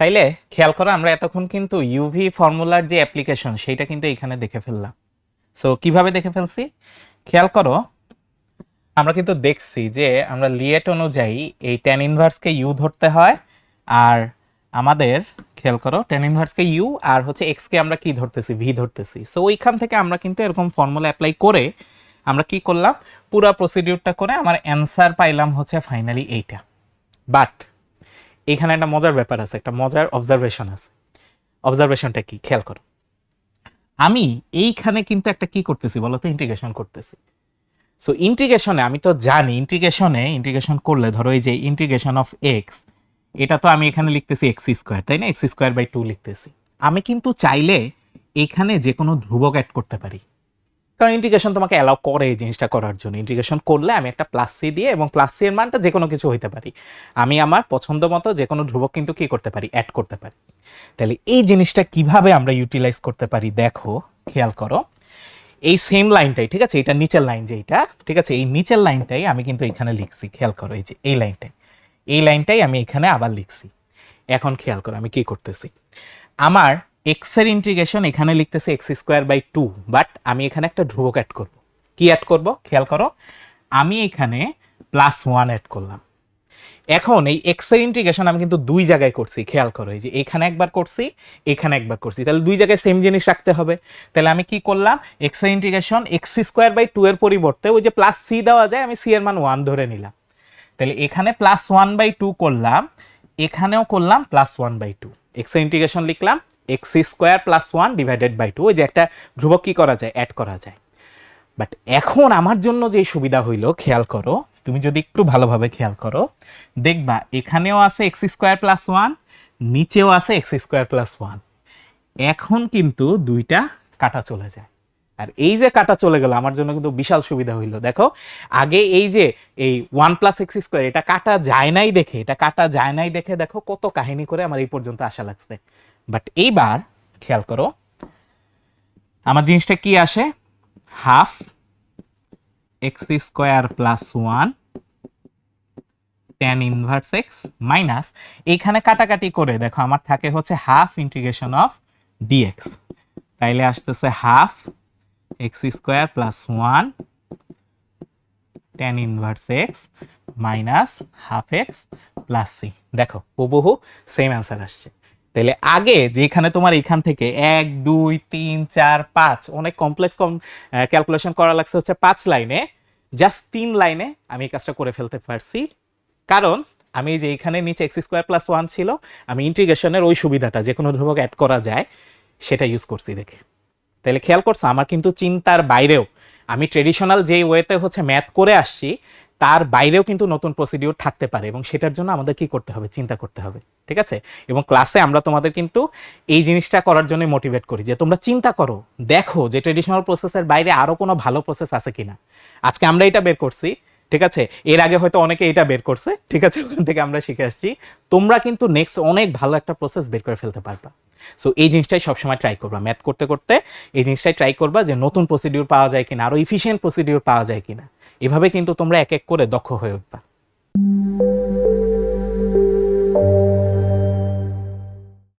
তাইলে খেয়াল করো, আমরা এতক্ষণ কিন্তু ইউভি ফর্মুলার যে অ্যাপ্লিকেশন সেটা কিন্তু এখানে দেখে ফেললাম। সো কীভাবে দেখে ফেলছি? খেয়াল করো, আমরা কিন্তু দেখছি যে আমরা লিয়েট অনুযায়ী এই ট্যান ইনভার্সকে ইউ ধরতে হয়, আর আমাদের, খেয়াল করো ট্যান ইনভার্সকে ইউ আর হচ্ছে এক্সকে আমরা কি ধরতেছি? ভি ধরতেছি। সো ওইখান থেকে আমরা কিন্তু এরকম ফর্মুলা অ্যাপ্লাই করে আমরা কি করলাম? পুরো প্রসিডিউরটা করে আমার অ্যান্সার পাইলাম হচ্ছে ফাইনালি এইটা। বাট এখানে একটা মজার ব্যাপার আছে, একটা মজার অবজারভেশন আছে। অবজারভেশনটা কি? খেয়াল করো। আমি এইখানে কিন্তু একটা কি করতেছি বলতো? ইন্টিগ্রেশন করতেছি। সো ইন্টিগ্রেশনে আমি তো জানি ইন্টিগ্রেশনে ইন্টিগ্রেশন করলে ধরো এই যে ইন্টিগ্রেশন অফ এক্স এটা তো আমি এখানে লিখতেছি এক্স স্কোয়ার তাই না? এক্স স্কোয়ার বাই টু লিখতেছি। আমি কিন্তু চাইলে এখানে যে কোনো ধ্রুবক অ্যাড করতে পারি। কারণ ইন্টিগ্রেশন তোমাকে অ্যালাউ করে এই জিনিসটা করার জন্য। ইন্টিগ্রেশন করলে আমি একটা প্লাস সি দিয়ে এবং প্লাস সি এর মানটা যে কোনো কিছু হইতে পারি। আমি আমার পছন্দ মতো যে কোনো ধ্রুবক কিন্তু কি করতে পারি? অ্যাড করতে পারি। তাহলে এই জিনিসটা কীভাবে আমরা ইউটিলাইজ করতে পারি? দেখো, খেয়াল করো। এই সেম লাইনটাই ঠিক আছে? এটা নিচের লাইন যেটা ঠিক আছে? এই নিচের লাইনটাই আমি কিন্তু এখানে লিখছি। খেয়াল করো, এই যে এই লাইনটাই এই লাইনটাই আমি এখানে আবার লিখছি। এখন খেয়াল করো আমি কি করতেছি। আমার এক্সের ইন্টিগ্রেশন এখানে লিখতেছি x square by two but আমি এখানে একটা ধ্রুবক অ্যাড করব। কি অ্যাড করব? খেয়াল করো, আমি এখানে প্লাস ওয়ান অ্যাড করলাম। এখন এই এক্সের ইন্টিগ্রেশন আমি কিন্তু দুই জায়গায় করছি, খেয়াল করো, এই যে এখানে একবার করছি, এখানে একবার করছি। তাহলে দুই জায়গায় সেম জিনিস রাখতে হবে। তাহলে আমি কি করলাম? এক্সের integration x square by two এর পরিবর্তে ওই যে প্লাস সি দেওয়া যায়, আমি সি এর মান ওয়ান ধরে নিলাম। তাহলে এখানে প্লাস ওয়ান বাই টু করলাম, এখানেও করলাম প্লাস ওয়ান বাই টু এক্সের ইন্টিগ্রেশন লিখলাম x square plus one divided by two ওই যে একটা ধ্রুবক কি করা যায়? অ্যাড করা যায়। বাট এখন আমার জন্য যে সুবিধা হইল, খেয়াল করো, তুমি যদি একটু ভালোভাবে খেয়াল করো, দেখবা এখানেও আছে এক্স স্কোয়ার প্লাস ওয়ান নিচেও আছে এক্স স্কোয়ার প্লাস ওয়ান এখন কিন্তু দুইটা কাটা চলে যায়। আর এই যে কাটা চলে গেল, আমার জন্য কিন্তু বিশাল সুবিধা হইল। দেখো, আগে এই যে এই ওয়ান প্লাস এক্স স্কোয়ার এটা কাটা যায় নাই দেখে, এটা কাটা যায় নাই দেখে দেখো কত কাহিনী করে আমার এই পর্যন্ত আসা লাগছে। বাট এইবার খেয়াল করো, আমার জিনিসটা কি আসে? Half x square plus one tan inverse x minus এইখানে কাটাকাটি করে, দেখো, আমার থাকে হচ্ছে হাফ ইন্টিগ্রেশন অফ ডিএক্স তাইলে আসতেছে half x square plus one tan inverse x minus half x plus C দেখো, হুবহু সেম অ্যান্সার আসছে। তাহলে আগে যেখানে তোমার এখান থেকে এক, দুই, তিন, চার, পাঁচ, অনেক কমপ্লেক্স কম ক্যালকুলেশন করা লাগছে হচ্ছে পাঁচ লাইনে জাস্ট তিন লাইনে আমি এই কাজটা করে ফেলতে পারছি। কারণ আমি যে এখানে নিচে এক্স স্কোয়ার প্লাস ওয়ান ছিল, আমি ইন্টিগ্রেশনের ওই সুবিধাটা যে কোনো ধ্রুবক অ্যাড করা যায়, সেটা ইউজ করছি দেখে। তাহলে খেয়াল করছ, আমার কিন্তু চিন্তার বাইরেও, আমি ট্রেডিশনাল যে ওয়েতে হচ্ছে ম্যাথ করে আসছি, তার বাইরেও কিন্তু নতুন প্রসিডিউর থাকতে পারে এবং সেটার জন্য আমাদের কি করতে হবে? চিন্তা করতে হবে, ঠিক আছে? এবং ক্লাসে আমরা তোমাদের কিন্তু এই জিনিসটা করার জন্য মোটিভেট করি যে তোমরা চিন্তা করো, দেখো যে ট্রেডিশনাল প্রসেসের বাইরে আরও কোনো ভালো প্রসেস আছে কিনা। আজকে আমরা এটা বের করছি ঠিক আছে? এর আগে হয়তো অনেকে এটা বের করছে। ঠিক আছে, ওখান থেকে আমরা শিখে আসছি। তোমরা কিন্তু নেক্সট অনেক ভালো একটা প্রসেস বের করে ফেলতে পারবা। সো এই জিনিসটাই সবসময় ট্রাই করবা। ম্যাথ করতে করতে এই জিনিসটাই ট্রাই করবা যে নতুন প্রসিডিউর পাওয়া যায় কিনা আরও ইফিসিয়েন্ট প্রসিডিউর পাওয়া যায় কিনা। এভাবে কিন্তু তোমরা এক এক করে দক্ষ হয়ে উঠবা।